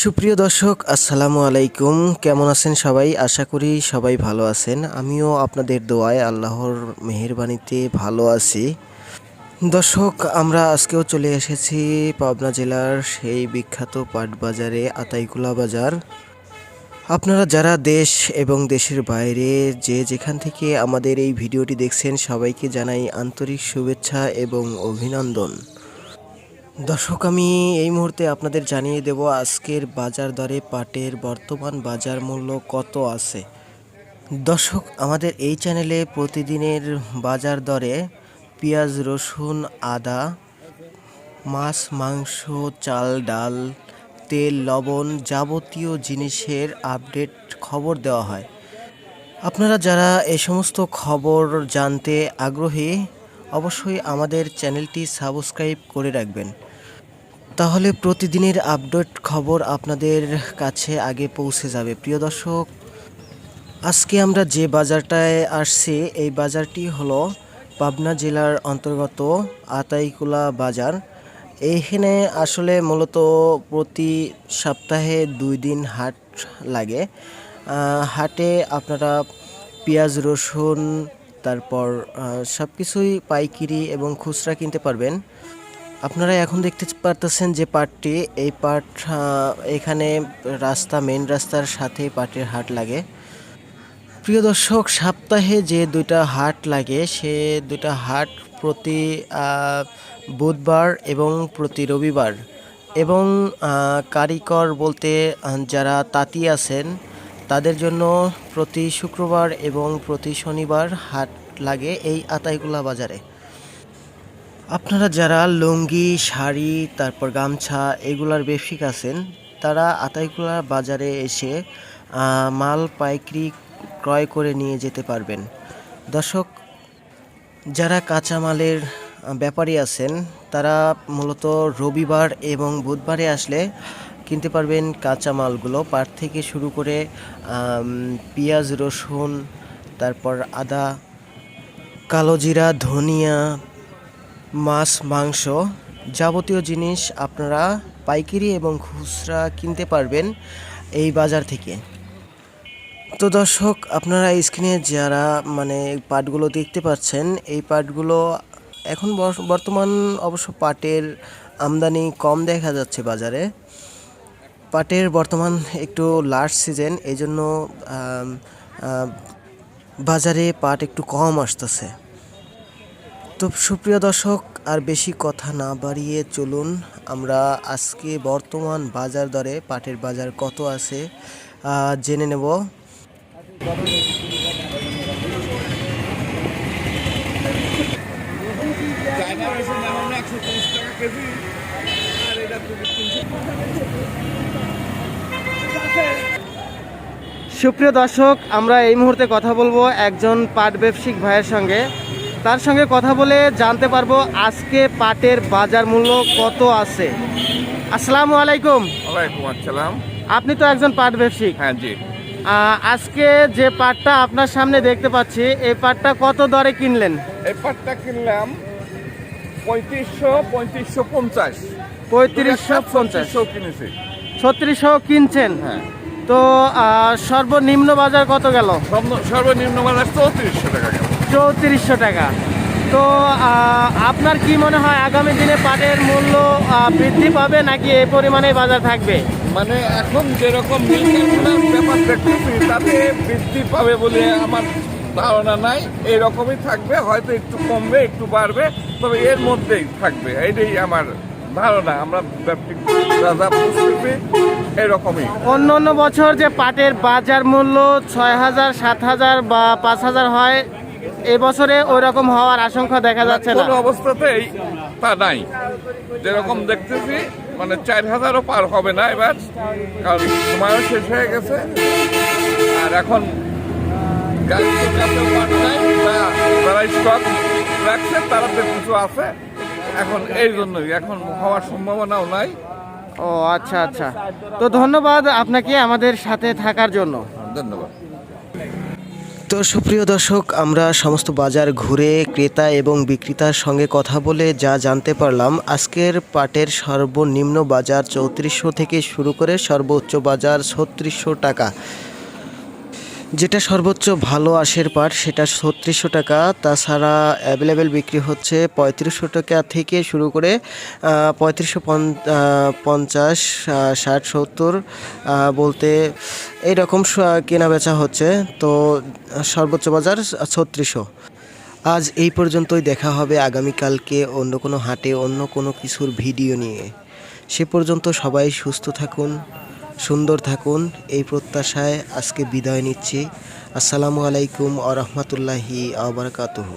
সুপ্রিয় দর্শক, আসসালামু আলাইকুম। কেমন আছেন সবাই? আশা করি সবাই ভালো আছেন। আমিও আপনাদের দোয়ায় আল্লাহর মেহেরবানিতে ভালো আছি। দর্শক, আমরা আজকেও চলে এসেছি পাবনা জেলার সেই বিখ্যাত পাট বাজারে আতাইকুলা বাজার। আপনারা যারা দেশ এবং দেশের বাইরে যে যেখান থেকে আমাদের এই ভিডিওটি দেখছেন, সবাইকে জানাই আন্তরিক শুভেচ্ছা এবং অভিনন্দন। দর্শক, আমি এই মুহূর্তে আপনাদের জানিয়ে দেব আজকের বাজার দরে পাটের বর্তমান বাজার মূল্য কত আছে। দর্শক, আমাদের এই চ্যানেলে প্রতিদিনের বাজার দরে পেঁয়াজ, রসুন, আদা, মাছ, মাংস, চাল, ডাল, তেল, লবণ যাবতীয় জিনিসের আপডেট খবর দেওয়া হয়। আপনারা যারা এই সমস্ত খবর জানতে আগ্রহী অবশ্যই আমাদের চ্যানেলটি সাবস্ক্রাইব করে রাখবেন। তাহলে প্রতিদিনের আপডেট খবর আপনাদের কাছে আগে পৌঁছে যাবে। প্রিয় দর্শক, আজকে আমরা যে বাজারটায় আসছি, এই বাজারটি হলো পাবনা জেলার অন্তর্গত আতাইকুলা বাজার। এইখানে আসলে মূলত প্রতি সপ্তাহে দুই দিন হাট লাগে। হাটে আপনারা পেঁয়াজ, রসুন তারপর সব কিছুই পাইকিরি এবং খুচরা কিনতে পারবেন। আপনারা এখন দেখতে পারতেছেন যে পাটটি এই পাট এখানে রাস্তা মেন রাস্তার সাথে পাটের হাট লাগে। প্রিয় দর্শক সপ্তাহে যে দুইটা হাট লাগে সে দুইটা হাট প্রতি বুধবার এবং প্রতি রবিবার। এবং আহ, কারিগর বলতে যারা তাঁতি আছেন তাদের জন্য প্রতি শুক্রবার এবং প্রতি শনিবার হাট লাগে এই আতাইগুলা বাজারে। আপনারা যারা লুঙ্গি, শাড়ি, তারপর গামছা এগুলার ব্যবসায়িক আছেন, তারা আতাইকুলা বাজারে এসে মাল পাইকারি ক্রয় করে নিয়ে যেতে পারবেন। দর্শক, যারা কাঁচামালের ব্যাপারী আছেন, তারা মূলত রবিবার এবং বুধবারে আসলে কিনতে পারবেন কাঁচামালগুলো। পাট থেকে শুরু করে পেঁয়াজ, রসুন, তারপর আদা, কালো জিরা, ধনিয়া, মাছ, মাংস যাবতীয় জিনিস আপনারা পাইকারি এবং খুচরা কিনতে পারবেন এই বাজার থেকে। তো দর্শক, আপনারা স্ক্রিনে যারা মানে পাটগুলো দেখতে পাচ্ছেন, এই পাটগুলো এখন বর্তমান অবশ্য পাটের আমদানি কম দেখা যাচ্ছে বাজারে। পাটের বর্তমান একটু লাস্ট সিজন এই জন্য বাজারে পাট একটু কম আসতেছে। তো সুপ্রিয় দর্শক, আর বেশি কথা না বাড়িয়ে চলুন, আমরা আজকে বর্তমান বাজার দরে পাটের বাজার কত আছে জেনে নেব। টাকা আর এটা সুপ্রিয় দর্শক আমরা এই মুহূর্তে কথা বলব একজন পাট ব্যবসায়িক ভাইয়ের সঙ্গে। তার সঙ্গে কথা বলে জানতে পারব আজকে পাটের বাজার মূল্য কত আছে। আসসালামু আলাইকুম। ওয়ালাইকুম আসসালাম। আপনি তো একজন পাট ব্যবসায়িক। হ্যাঁ জি। আজকে যে পাটটা আপনার সামনে দেখতে পাচ্ছি এই পাটটা কত দরে কিনলেন? এই পাটটা কিনলাম পঁয়ত্রিশশো পঁয়ত্রিশশো পঞ্চাশ। পঁয়ত্রিশশো পঞ্চাশ। পঁচিশশো কিনেছি। ছত্রিশশো কিনছেন। হ্যাঁ। তো সর্বনিম্ন বাজার কত গেল? সর্বনিম্ন বাজার চৌত্রিশশো টাকা গেল। চৌত্রিশশো টাকা। তো আপনার কি মনে হয় আগামী দিনে পাটের মূল্য বৃদ্ধি পাবে নাকি এই পরিমাণে বাজার থাকবে? মানে এখন যেরকম ব্যাপার দেখতেছি তাতে বৃদ্ধি পাবে বলে আমার ধারণা নাই। এরকমই থাকবে হয়তো একটু কমবে একটু বাড়বে তবে এর মধ্যেই থাকবে এটাই আমার ধারণা আমরা রাজা এরকমই। অন্য অন্য বছর যে পাটের বাজার মূল্য ছয় হাজার সাত হাজার বা পাঁচ হাজার হয় এবছরে ওই রকম হওয়ার আশঙ্কা দেখা যাচ্ছে না। কোনো অবস্থাতেই তা নাই। যেরকম দেখতেছি মানে চার হাজারও পার হবে না এবার কারণ সময়ও শেষ হয়ে গেছে। আর এখন নাই বা স্টক রাখছে তারা কিছু আছে। এখন এই জন্যই এখন হওয়ার সম্ভাবনাও নাই। ও আচ্ছা আচ্ছা। তো ধন্যবাদ আপনাকে আমাদের সাথে থাকার জন্য। ধন্যবাদ। তো সুপ্রিয় দর্শক আমরা সমস্ত বাজার ঘুরে ক্রেতা এবং বিক্রেতার সঙ্গে কথা বলে যা জানতে পারলাম আজকের পাটের সর্বনিম্ন বাজার চৌত্রিশশো থেকে শুরু করে সর্বোচ্চ বাজার ছত্রিশশো টাকা। যেটা সর্বোচ্চ ভালো আশের পাট, সেটা ছত্রিশশো টাকা। তাছাড়া অ্যাভেলেবেল বিক্রি হচ্ছে পঁয়ত্রিশশো টাকা থেকে শুরু করে পঁয়ত্রিশশো পঞ্চাশ ষাট, সত্তর বলতে এইরকম কেনা বেচা হচ্ছে। তো সর্বোচ্চ বাজার ছত্রিশশো। আজ এই পর্যন্তই দেখা হবে আগামীকালকে অন্য কোনো হাটে, অন্য কোনো কিছুর ভিডিও নিয়ে। সে পর্যন্ত সবাই সুস্থ থাকুন। সুন্দর থাকুন এই প্রত্যাশায় আজকে বিদায় নিচ্ছি। আসসালামু আলাইকুম আ রহমতুল্লাহি আবরকাতহু